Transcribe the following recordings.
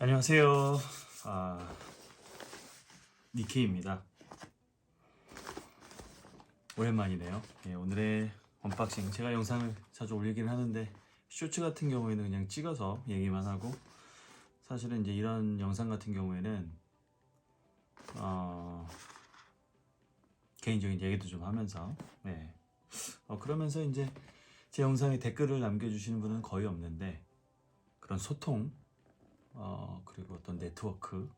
안녕하세요. 아, 니케입니다. 오랜만이네요. 예, 오늘의 언박싱 제가 영상을 자주 올리긴 하는데 쇼츠 같은 경우에는 그냥 찍어서 얘기만 하고 사실은 이제 이런 영상 같은 경우에는 어, 개인적인 얘기도 좀 하면서 네. 어, 그러면서 이제 제 영상에 댓글을 남겨주시는 분은 거의 없는데 그런 소통 어, 그리고 어떤 네트워크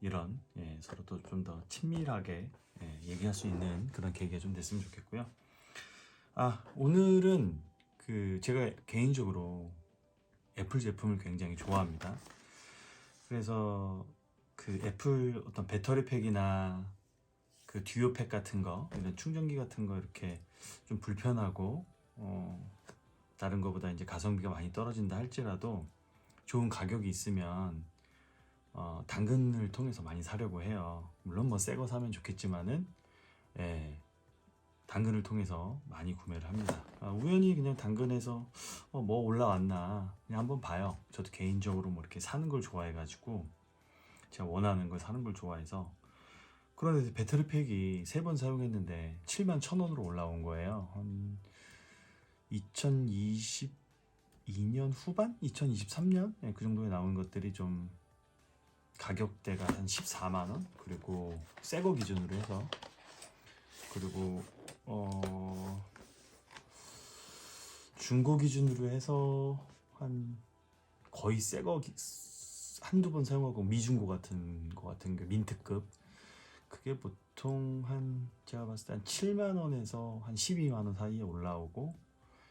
이런 예, 서로 또 좀 더 친밀하게 예, 얘기할 수 있는 그런 계기가 좀 됐으면 좋겠고요. 아 오늘은 그 제가 개인적으로 애플 제품을 굉장히 좋아합니다. 그래서 그 애플 어떤 배터리 팩이나 그 듀오 팩 같은 거 이런 충전기 같은 거 이렇게 좀 불편하고 어, 다른 거보다 이제 가성비가 많이 떨어진다 할지라도 좋은 가격이 있으면 어, 당근을 통해서 많이 사려고 해요. 물론 뭐 새 거 사면 좋겠지만은 예, 당근을 통해서 많이 구매를 합니다. 아, 우연히 그냥 당근에서 어, 뭐 올라왔나 그냥 한번 봐요. 저도 개인적으로 뭐 이렇게 사는 걸 좋아해가지고 제가 원하는 걸 사는 걸 좋아해서 그런데 배터리 팩이 세 번 사용했는데 7만 천 원으로 올라온 거예요. 한 2022년 후반? 2023년? 예, 그 정도에 나온 것들이 좀 가격대가 한 14만 원 그리고 새 거 기준으로 해서 그리고 어 중고 기준으로 해서 한 거의 새 거 한두 번 사용하고 미중고 같은 거 같은 게 민트급 그게 보통 한 제가 봤을 때 한 7만 원에서 한 12만 원 사이에 올라오고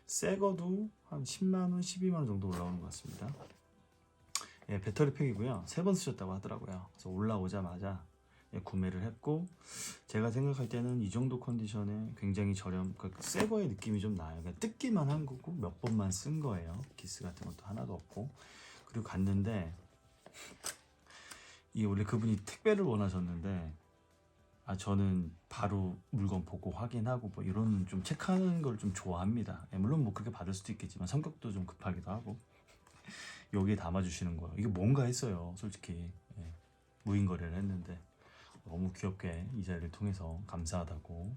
새 거도 한 10만 원, 12만 원 정도 올라오는 것 같습니다. 예, 배터리 팩이고요. 세 번 쓰셨다고 하더라고요. 그래서 올라오자마자 예, 구매를 했고 제가 생각할 때는 이 정도 컨디션에 굉장히 저렴, 그러니까 새 거의 느낌이 좀 나요. 그냥 뜯기만 한 거고 몇 번만 쓴 거예요. 기스 같은 것도 하나도 없고 그리고 갔는데 이 원래 그분이 택배를 원하셨는데 아 저는 바로 물건 보고 확인하고 뭐 이런 좀 체크하는 걸 좀 좋아합니다. 예, 물론 뭐 그렇게 받을 수도 있겠지만 성격도 좀 급하기도 하고 여기에 담아주시는 거예요. 이게 뭔가 했어요, 솔직히 예, 무인 거래를 했는데 너무 귀엽게 이 자리를 통해서 감사하다고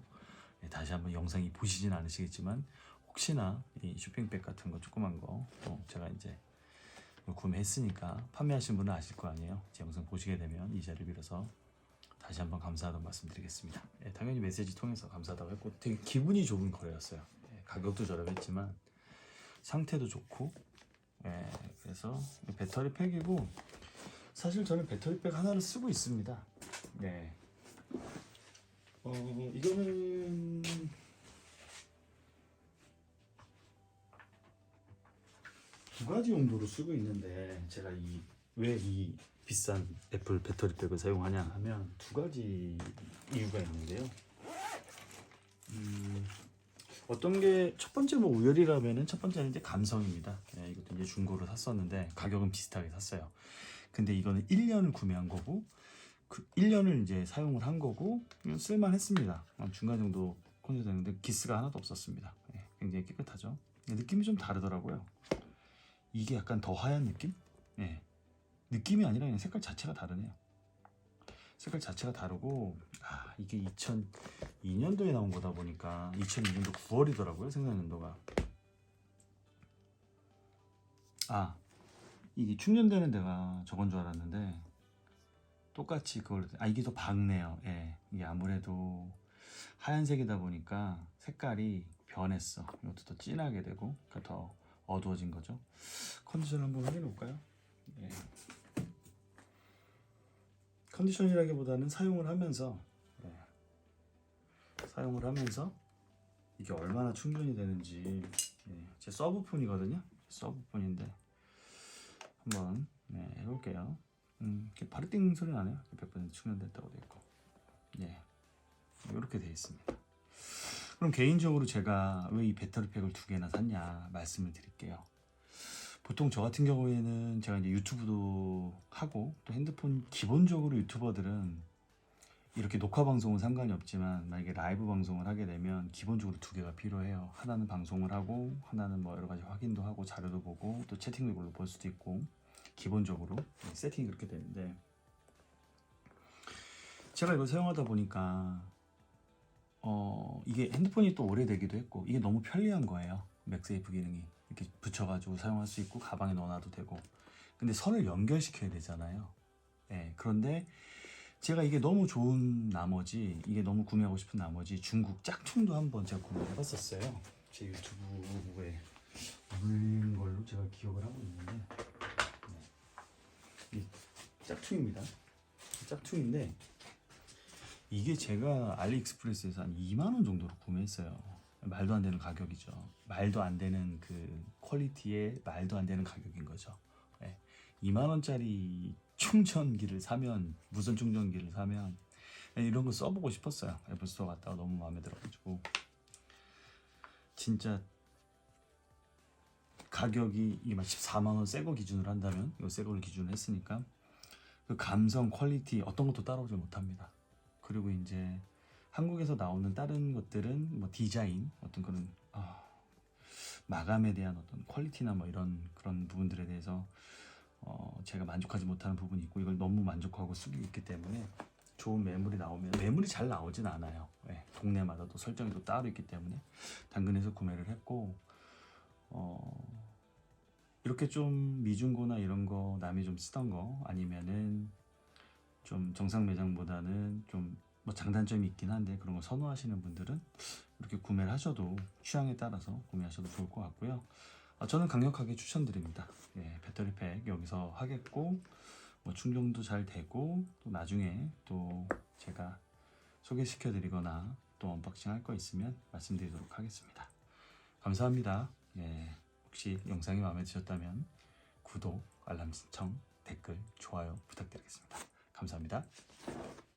예, 다시 한번 영상이 보시진 않으시겠지만 혹시나 이 쇼핑백 같은 거 조그만 거 어, 제가 이제 구매했으니까 판매하신 분은 아실 거 아니에요. 제 영상 보시게 되면 이 자리를 빌어서 다시 한번 감사하다고 말씀드리겠습니다. 예, 당연히 메시지 통해서 감사하다고 했고 되게 기분이 좋은 거래였어요. 예, 가격도 저렴했지만 상태도 좋고 예, 그래서 배터리 팩이고 사실 저는 배터리 팩 하나를 쓰고 있습니다. 네. 어 이거는 두 가지 용도로 쓰고 있는데 제가 이 왜 이 비싼 애플 배터리 백을 사용하냐 하면 두 가지 이유가 있는데요. 음, 어떤 게 첫 번째 뭐 우열이라면은 첫 번째는 이제 감성입니다. 네, 이것도 이제 중고로 샀었는데 가격은 비슷하게 샀어요. 근데 이거는 1년을 구매한 거고 그 1년을 이제 사용을 한 거고 쓸만했습니다. 한 중간 정도 컨디션인데 기스가 하나도 없었습니다. 네, 굉장히 깨끗하죠. 느낌이 좀 다르더라고요. 이게 약간 더 하얀 느낌? 예. 느낌이 아니라 그냥 색깔 자체가 다르네요. 색깔 자체가 다르고 아 이게 2002년도에 나온 거다 보니까 2002년도 9월이더라고요 생산 연도가. 아 이게 충전되는 데가 저건 줄 알았는데 똑같이 그걸 아 이게 더 밝네요. 예 이게 아무래도 하얀색이다 보니까 색깔이 변했어. 이것도 더 진하게 되고 그러니까 더 어두워진 거죠. 컨디션 한번 확인해 볼까요? 예. 컨디션이라기보다는 사용을 하면서 예, 사용을 하면서 이게 얼마나 충전이 되는지 예, 제 서브폰이거든요. 서브폰인데 한번 네, 해볼게요. 음, 이렇게 바르띵 소리 나네요. 100% 충전됐다고 돼 있고. 예, 이렇게 돼 있습니다. 그럼 개인적으로 제가 왜 이 배터리팩을 두 개나 샀냐 말씀을 드릴게요 보통 저 같은 경우에는 제가 이제 유튜브도 하고 또 핸드폰 기본적으로 유튜버들은 이렇게 녹화 방송은 상관이 없지만 만약에 라이브 방송을 하게 되면 기본적으로 두 개가 필요해요. 하나는 방송을 하고 하나는 뭐 여러 가지 확인도 하고 자료도 보고 또 채팅도 이걸로 볼 수도 있고 기본적으로 세팅이 그렇게 되는데 제가 이걸 사용하다 보니까 어 이게 핸드폰이 또 오래되기도 했고 이게 너무 편리한 거예요 맥세이프 기능이 이렇게 붙여가지고 사용할 수 있고 가방에 넣어놔도 되고. 근데 선을 연결시켜야 되잖아요. 예 그런데 제가 이게 너무 좋은 나머지 이게 너무 구매하고 싶은 나머지 중국 짝퉁도 한번 제가 구매를 해봤었어요. 제 유튜브에 올린 걸로 제가 기억을 하고 있는데. 네. 이 짝퉁입니다. 짝퉁인데 이게 제가 알리익스프레스에서 한 2만 원 정도로 구매했어요. 말도 안 되는 가격이죠. 말도 안 되는 그 퀄리티의 말도 안 되는 가격인 거죠. 예. 2만 원짜리 충전기를 사면 무선 충전기를 사면 예, 이런 거 써보고 싶었어요. 애플스토어 갔다가 너무 마음에 들어가지고 진짜 가격이 이만 14만 원 새 거 기준으로 한다면 이거 새 거를 기준으로 했으니까 그 감성 퀄리티 어떤 것도 따라오지 못합니다. 그리고 이제 한국에서 나오는 다른 것들은 뭐 디자인 어떤 그런 아, 마감에 대한 어떤 퀄리티나 뭐 이런 그런 부분들에 대해서 어, 제가 만족하지 못하는 부분이 있고 이걸 너무 만족하고 쓰고 있기 때문에 좋은 매물이 나오면 매물이 잘 나오진 않아요. 예, 동네마다 또 설정이 또 따로 있기 때문에 당근에서 구매를 했고 어, 이렇게 좀 미중고나 이런 거 남이 좀 쓰던 거 아니면은 좀 정상 매장보다는 좀 뭐 장단점이 있긴 한데 그런 거 선호하시는 분들은 이렇게 구매를 하셔도 취향에 따라서 구매하셔도 좋을 것 같고요. 아, 저는 강력하게 추천드립니다. 예, 배터리팩 여기서 하겠고 뭐 충전도 잘 되고 또 나중에 또 제가 소개시켜 드리거나 또 언박싱 할 거 있으면 말씀드리도록 하겠습니다. 감사합니다. 예, 혹시 영상이 마음에 드셨다면 구독, 알람 신청, 댓글, 좋아요 부탁드리겠습니다. 감사합니다.